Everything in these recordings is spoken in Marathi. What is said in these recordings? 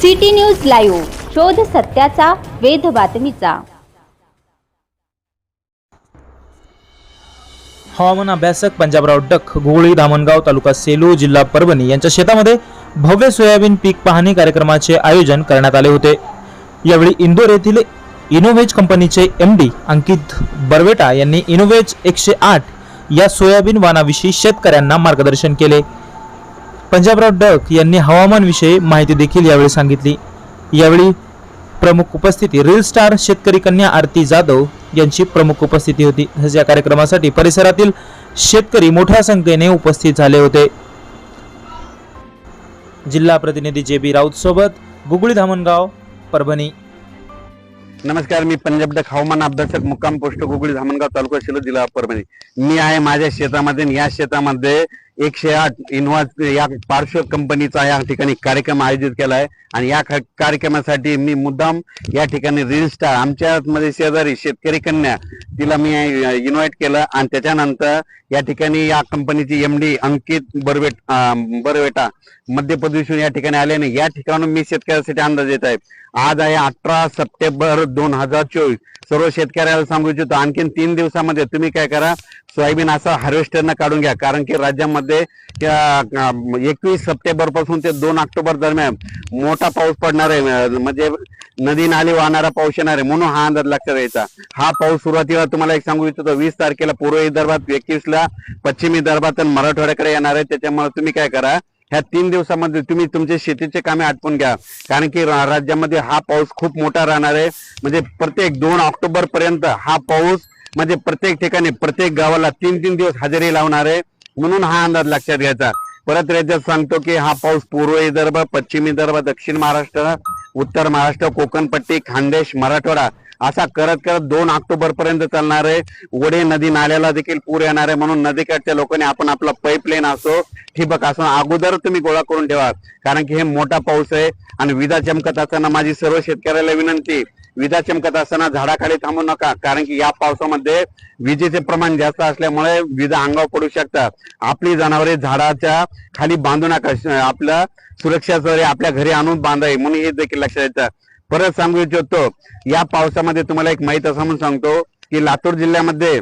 सिटी न्यूज लाईव्ह शोध सत्याचा वेध बातमीचा. हवामान अभ्यासक पंजाबराव डक घोळी धामणगाव तालुका सेलू जिल्हा परभणी यांच्या शेतामध्ये भव्य सोयाबीन पीक पाहणी कार्यक्रमाचे आयोजन करण्यात आले होते. यावेळी इंदोर येथील इनोव्हेज कंपनीचे एम डी अंकित बर्वेटा यांनी इनोव्हेज एकशे आठ या सोयाबीन वाणाविषयी शेतकऱ्यांना मार्गदर्शन केले. पंजाबराव डक यांनी हवामानविषयी माहिती देखील यावेळी सांगितली. यावेळी प्रमुख उपस्थिती रील स्टार शेतकरी कन्या आरती जाधव यांची प्रमुख उपस्थिती होती. तसेच या कार्यक्रमासाठी परिसरातील शेतकरी मोठ्या संख्येने उपस्थित झाले होते. जिल्हा प्रतिनिधी जे बी राऊत सोबत गुगळी धामणगाव परभणी. नमस्कार मी पंजाब डक हवामान अभ्यासक मुक्काम पोस्ट गुगळी धामणगाव तालुका शिलो जिल्हा परभणी. मी आहे माझ्या शेतामध्ये या शेतामध्ये एकशे आठ इन्व्हाज या पार्श्व कंपनीचा या ठिकाणी कार्यक्रम आयोजित केला आहे आणि या कार्यक्रमासाठी मी मुद्दाम या ठिकाणी रील स्टार आमच्या मध्ये शेजारी शेतकरी कन्या तिला मी इन्व्हाइट केलं आणि त्याच्यानंतर या ठिकाणी या कंपनीची एम डी अंकित बरवेट बरवेटा मध्य प्रदेशहून या ठिकाणी आल्याने या ठिकाणून मी शेतकऱ्यासाठी अंदाज येत आहे. आज आहे अठरा सप्टेंबर दोन हजार चोवीस. सर्व शेतकऱ्याला सांगू इच्छितो आणखीन तीन दिवसामध्ये तुम्ही काय करा सोयाबीन असं हार्वेस्टरनं काढून घ्या. कारण की राज्यामध्ये एकवीस सप्टेंबरपासून ते दोन ऑक्टोबर दरम्यान मोठा पाऊस पडणार आहे. म्हणजे नदी नाली वाहणारा पाऊस येणार आहे म्हणून हा अंदाज लक्षात घ्यायचा हा पाऊस सुरुवातीला तुम्हाला एक सांगू इच्छितो वीस तारखेला पूर्व विदर्भात एकवीस ला विदर्भात आणि मराठवाड्याकडे येणार आहे. त्याच्यामुळे तुम्ही काय करा ह्या तीन दिवसामध्ये तुम्ही तुमचे शेतीचे कामे आटपून घ्या. कारण की राज्यामध्ये हा पाऊस खूप मोठा राहणार आहे. म्हणजे प्रत्येक दोन ऑक्टोबर पर्यंत हा पाऊस म्हणजे प्रत्येक ठिकाणी प्रत्येक गावाला तीन तीन दिवस हजेरी लावणार आहे. म्हणून हा अंदाज लक्षात घ्यायचा. परत राज्यात सांगतो की हा पाऊस पूर्व विदर्भ पश्चिम विदर्भ दक्षिण महाराष्ट्र उत्तर महाराष्ट्र कोकणपट्टी खानदेश मराठवाडा असा करत करत दोन ऑक्टोबर पर्यंत चालणार आहे. वडे नदी नाल्याला देखील पूर येणार आहे म्हणून नदीकाठच्या लोकांनी आपण आपला पाईपलाईन असो ठिबक असो अगोदर तुम्ही गोळा करून ठेवा. कारण की हे मोठा पाऊस आहे आणि विदा चमकत असताना माझी सर्व शेतकऱ्याला विनंती विजा चमकत असताना झाडाखाली थांबू नका कारण की या पावसामध्ये विजेचे प्रमाण जास्त असल्यामुळे विजा अंगावर पडू शकतात. आपली जनावरे झाडाच्या खाली बांधू नका श- आपलं सुरक्षाचं आपल्या घरी आणून बांधावे म्हणून हे देखील लक्षात येतं. परत सांगू इच्छितो या पावसामध्ये तुम्हाला एक माहीत असं म्हणून सांगतो की लातूर जिल्ह्यामध्ये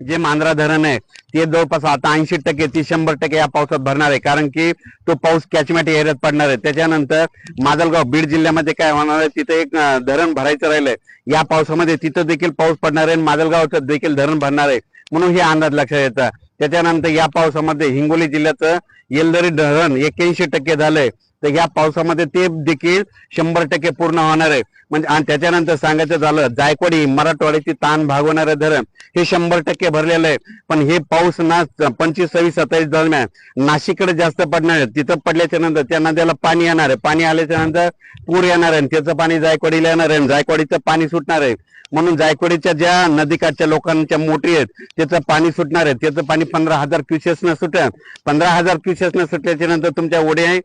जे मांजरा धरण आहे ते जवळपास आता ऐंशी टक्के ती शंभर टक्के या पावसात भरणार आहे. कारण की तो पाऊस कॅचमॅट एरियात पडणार आहे. त्याच्यानंतर माजलगाव बीड जिल्ह्यामध्ये काय होणार आहे तिथे एक धरण भरायचं राहिलंय. या पावसामध्ये तिथं देखील पाऊस पडणार आहे आणि माजलगावचं देखील धरण भरणार आहे. म्हणून हे अंदाज लक्षात येतात त्याच्यानंतर या पावसामध्ये हिंगोली जिल्ह्याचं येलदरी धरण एक्क्याऐंशी टक्के झालंय. तर या पावसामध्ये ते देखील शंभर टक्के पूर्ण होणार आहे. म्हणजे आणि त्याच्यानंतर सांगायचं झालं जायकवाडी मराठवाड्याची ताण भागवणारं धरण हे शंभर टक्के भरलेलं आहे. पण हे पाऊस ना पंचवीस सव्वीस सत्तावीस दरम्यान नाशिककडे जास्त पडणार आहे. तिथं पडल्याच्या नंतर त्या नद्याला पाणी येणार आहे. पाणी आल्याच्यानंतर पूर येणार आहे त्याचं पाणी जायकवाडीला येणार आहे आणि जायकवाडीचं पाणी सुटणार आहे. म्हणून जायकवाडीच्या ज्या नदीकाठच्या लोकांच्या मोटरी आहेत त्याचं पाणी सुटणार आहे. त्याचं पाणी पंधरा हजार क्युसेसनं सुटेल. पंधरा हजार क्युसेसनं सुटल्याच्या नंतर तुमच्या ओढे आहे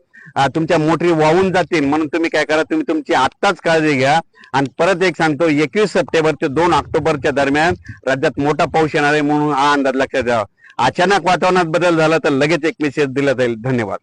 तुमच्या मोटरी वाहून जातील. म्हणून तुम्ही काय करा तुम्ही तुमची आत्ताच काळजी घ्या. आणि परत एक सांगतो एकवीस सप्टेंबर ते दोन ऑक्टोबरच्या दरम्यान राज्यात मोठा पाऊस येणार आहे म्हणून हा अंदाज लक्षात द्यावा अचानक वातावरणात बदल झाला तर लगेच एक मेसेज दिला जाईल. धन्यवाद.